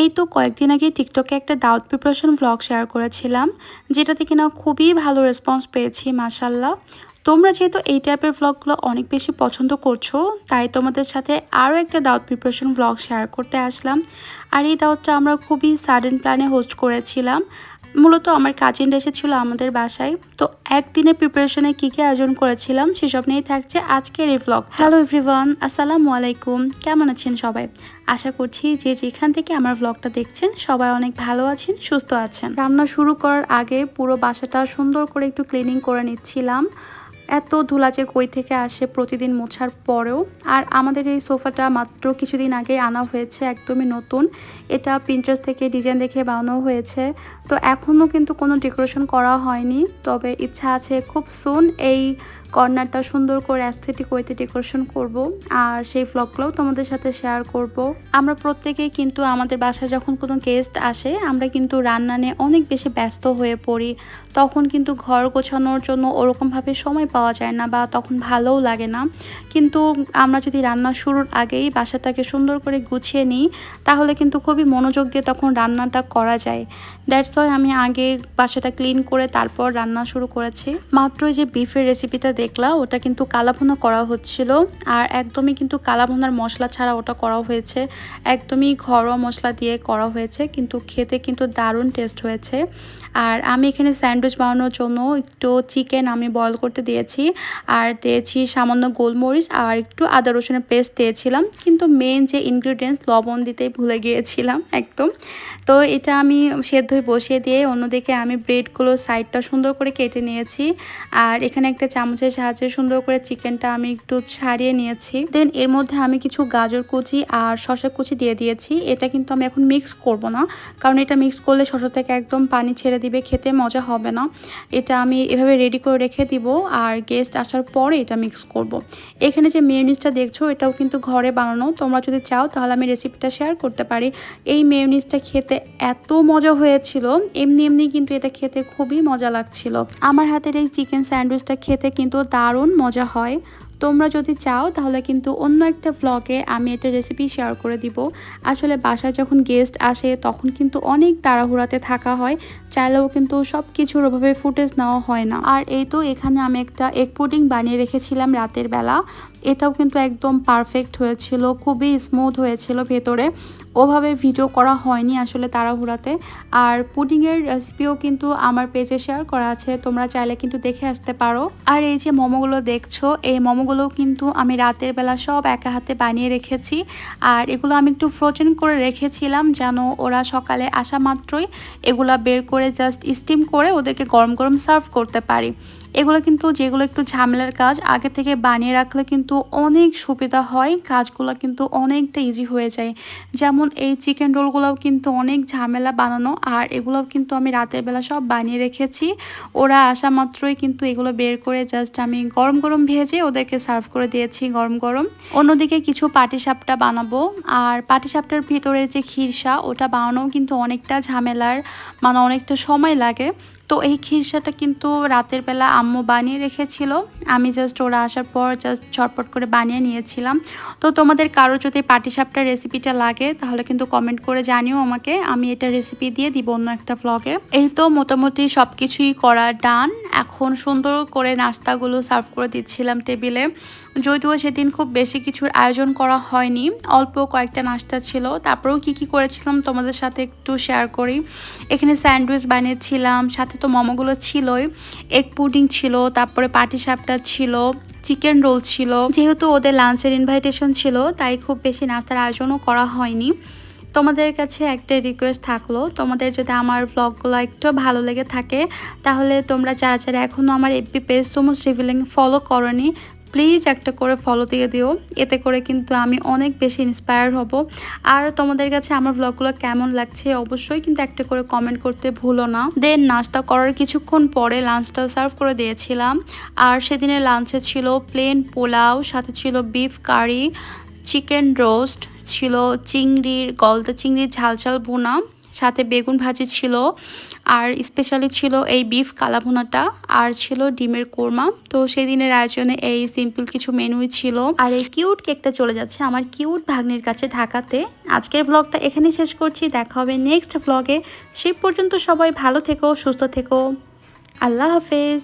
এই তো কয়েকদিন আগে টিকটকে একটা দাউদ প্রিপারেশন ব্লগ শেয়ার করেছিলাম, যেটাতে কিনা খুবই ভালো রেসপন্স পেয়েছি মাসাল্লাহ তোমরা যেহেতু এই টাইপের ব্লগগুলো অনেক বেশি পছন্দ করছ, তাই তোমাদের সাথে আরও একটা দাউদ প্রিপারেশন ব্লগ শেয়ার করতে আসলাম। আর এই দাউদটা আমরা খুবই সাডেন প্ল্যানে হোস্ট করেছিলাম। মূলত আমার কাজিন এসেছিল আমাদের বাসায়। তো একদিনে প্রিপারেশনে কী কী আয়োজন করেছিলাম সেসব নিয়েই থাকছে আজকের এই ব্লগ হ্যালো এভরিওয়ান আসসালামু আলাইকুম। কেমন আছেন সবাই? আশা করছি যে যেখান থেকে আমার ব্লগটা দেখছেন, সবাই অনেক ভালো আছেন, সুস্থ আছেন। রান্না শুরু করার আগে পুরো বাসাটা সুন্দর করে একটু ক্লিনিং করে নিচ্ছিলাম। এত ধুলা যে কই থেকে আসে প্রতিদিন মোছার পরেও। আর আমাদের এই সোফাটা মাত্র কিছুদিন আগে আনা হয়েছে, একদমই নতুন। এটা প্রিন্টার্স থেকে ডিজাইন দেখে বানানো হয়েছে। তো এখনও কিন্তু কোনো ডেকোরেশন করা হয়নি। তবে ইচ্ছা আছে খুব সুন এই কর্নারটা সুন্দর করে অ্যাস্থেটিক ওয়েতে ডেকোরেশন করব। আর সেই ভ্লগগুলোও তোমাদের সাথে শেয়ার করব। আমরা প্রত্যেকেই কিন্তু আমাদের বাসায় যখন কোনো গেস্ট আসে, আমরা কিন্তু রান্না নিয়ে অনেক বেশি ব্যস্ত হয়ে পড়ি। তখন কিন্তু ঘর গোছানোর জন্য ওরকমভাবে সময় পাওয়া যায় না বা তখন ভালোও লাগে না। কিন্তু আমরা যদি রান্না শুরুর আগেই বাসাটাকে সুন্দর করে গুছিয়ে নিই, তাহলে কিন্তু খুবই মনোযোগ দিয়ে তখন রান্নাটা করা যায়। দ্যাটস ওয়াই আমি আগে বাসাটা ক্লিন করে তারপর রান্না শুরু করেছি। মাত্র যে বিফের রেসিপিটা দেখলা ওটা কিন্তু কালাভুনা করা হচ্ছিল। আর একদমই কিন্তু কালাভুনার মশলা ছাড়া ওটা করা হয়েছে। একদমই ঘরোয়া মশলা দিয়ে করা হয়েছে, কিন্তু খেতে কিন্তু দারুণ টেস্ট হয়েছে। আর আমি এখানে স্যান্ডউইচ বানানোর জন্য একটু চিকেন আমি বয়ল করতে দিয়েছি। আর দিয়েছি সামান্য গোলমরিচ আর একটু আদা রসুনের পেস্ট দিয়েছিলাম। কিন্তু মেন যে ইনগ্রিডিয়েন্টস লবণ দিতেই ভুলে গিয়েছিলাম একদম। তো এটা আমি সেদ্ধ হয়ে বসিয়ে দিয়ে অন্যদিকে আমি ব্রেডগুলো সাইডটা সুন্দর করে কেটে নিয়েছি। আর এখানে একটা চামচের সাহায্যে সুন্দর করে চিকেনটা আমি একটু ছাড়িয়ে নিয়েছি। দেন এর মধ্যে আমি কিছু গাজর কুচি আর শসা কুচি দিয়ে দিয়েছি। এটা কিন্তু আমি এখন মিক্স করব না। কারণ এটা মিক্স করলে শসা থেকে একদম পানি ছেড়ে দিবে, খেতে মজা হবে না। এটা আমি এভাবে রেডি করে রেখে দিব। আর গেস্ট আসার পরে এটা মিক্স করব। এখানে যে মেয়নিজটা দেখছ, এটাও কিন্তু ঘরে বানানো। তোমরা যদি চাও, তাহলে আমি রেসিপিটা শেয়ার করতে পারি। এই মেয়নিজটা খেতে এত মজা হয়েছিল। এমনি এমনি কিন্তু এটা খেতে খুবই মজা লাগছিল। আমার হাতের এই চিকেন স্যান্ডউইচটা খেতে কিন্তু দারুণ মজা হয়। তোমরা যদি চাও, তাহলে কিন্তু অন্য একটা ব্লগে আমি এটা রেসিপি শেয়ার করে দিব। আসলে বাসায় যখন গেস্ট আসে, তখন কিন্তু অনেক তাড়াহুড়াতে থাকা হয়। চাইলেও কিন্তু সব কিছুর ওভাবে ফুটেজ নেওয়া হয় না। আর এই তো এখানে আমি একটা এগ পুডিং বানিয়ে রেখেছিলাম রাতের বেলা। এটাও কিন্তু একদম পারফেক্ট হয়েছিল, খুবই স্মুথ হয়েছিল ভেতরে। ওভাবে ভিডিও করা হয়নি আসলে তাড়াহুড়াতে। আর পুডিংয়ের রেসিপিও কিন্তু আমার পেজে শেয়ার করা আছে, তোমরা চাইলে কিন্তু দেখে আসতে পারো। আর এই যে মোমোগুলো দেখছ, এই মোমোগুলো কিন্তু আমি রাতের বেলা সব একা হাতে বানিয়ে রেখেছি। আর এগুলো আমি একটু ফ্রোজেন করে রেখেছিলাম যেন ওরা সকালে আসা মাত্রই এগুলা বের করে জাস্ট স্টিম করে ওদেরকে গরম গরম সার্ভ করতে পারি। এগুলো কিন্তু যেগুলো একটু ঝামেলার কাজ, আগে থেকে বানিয়ে রাখলে কিন্তু অনেক সুবিধা হয়, কাজগুলো কিন্তু অনেকটা ইজি হয়ে যায়। যেমন এই চিকেন রোলগুলোও কিন্তু অনেক ঝামেলা বানানো, আর এগুলোও কিন্তু আমি রাতের বেলা সব বানিয়ে রেখেছি। ওরা আসা মাত্রই কিন্তু এগুলো বের করে জাস্ট আমি গরম গরম ভেজে ওদেরকে সার্ভ করে দিয়েছি গরম গরম। অন্যদিকে কিছু পাটিসাপটা বানাবো, আর পাটিসাপটার ভিতরে যে খিরসা, ওটা বানানোও কিন্তু অনেকটা ঝামেলার মানে অনেকটা সময় লাগে। তো এই খিরসাটা কিন্তু রাতের বেলা আম্মু বানিয়ে রেখেছিল। আমি জাস্ট ওরা আসার পর জাস্ট ঝটপট করে বানিয়ে নিয়েছিলাম। তো তোমাদের কারও যদি পাটিসাপটার রেসিপিটা লাগে, তাহলে কিন্তু কমেন্ট করে জানিও আমাকে। আমি এটা রেসিপি দিয়ে দিব অন্য একটা ভ্লগে এই তো মোটামুটি সব কিছুই করা ডান এখন সুন্দর করে নাস্তাগুলো সার্ভ করে দিচ্ছিলাম টেবিলে। যদিও সেদিন খুব বেশি কিছুর আয়োজন করা হয়নি, অল্প কয়েকটা নাস্তা ছিল। তারপরেও কি কি করেছিলাম তোমাদের সাথে একটু শেয়ার করি। এখানে স্যান্ডউইচ বানিয়েছিলাম, সাথে তো মোমোগুলো ছিলই। এগ পুডিং ছিল, তারপরে পাটি সাপটা ছিল, চিকেন রোল ছিল। যেহেতু ওদের লাঞ্চের ইনভাইটেশন ছিল, তাই খুব বেশি নাস্তার আয়োজনও করা হয়নি। তোমাদের কাছে একটা রিকোয়েস্ট থাকল, তোমাদের যদি আমার ব্লগগুলো একটু ভালো লেগে থাকে, তাহলে তোমরা যারা যারা এখনও আমার এফবি পেজ সোমোস রিভিলিং ফলো করনি প্লিজ একটা করে ফলো দিয়ে দিও। এতে করে কিন্তু আমি অনেক বেশি ইন্সপায়ার হব। আর তোমাদের কাছে আমার ব্লগগুলো কেমন লাগছে অবশ্যই কিন্তু একটা করে কমেন্ট করতে ভুলো না। দেন নাস্তা করার কিছুক্ষণ পরে লাঞ্চটা সার্ভ করে দিয়েছিলাম। আর সেদিনের লাঞ্চে ছিল প্লেন পোলাও, সাথে ছিল বিফ কারি চিকেন রোস্ট ছিল চিংড়ির, গলদা চিংড়ির ঝাল ঝাল বোনা সাথে বেগুন ভাজি ছিল। আর স্পেশালি ছিল এই বিফ কালাভুনাটা, আর ছিল ডিমের কোরমা। তো সেই দিনের আয়োজনে এই সিম্পল কিছু মেনুই ছিল। আর এই কিউট কেকটা চলে যাচ্ছে আমার কিউট ভাগ্নির কাছে ঢাকাতে। আজকের ব্লগটা এখানে শেষ করছি। দেখা হবে নেক্সট ব্লগে সেই পর্যন্ত সবাই ভালো থেকো, সুস্থ থেকো। আল্লাহ হাফেজ।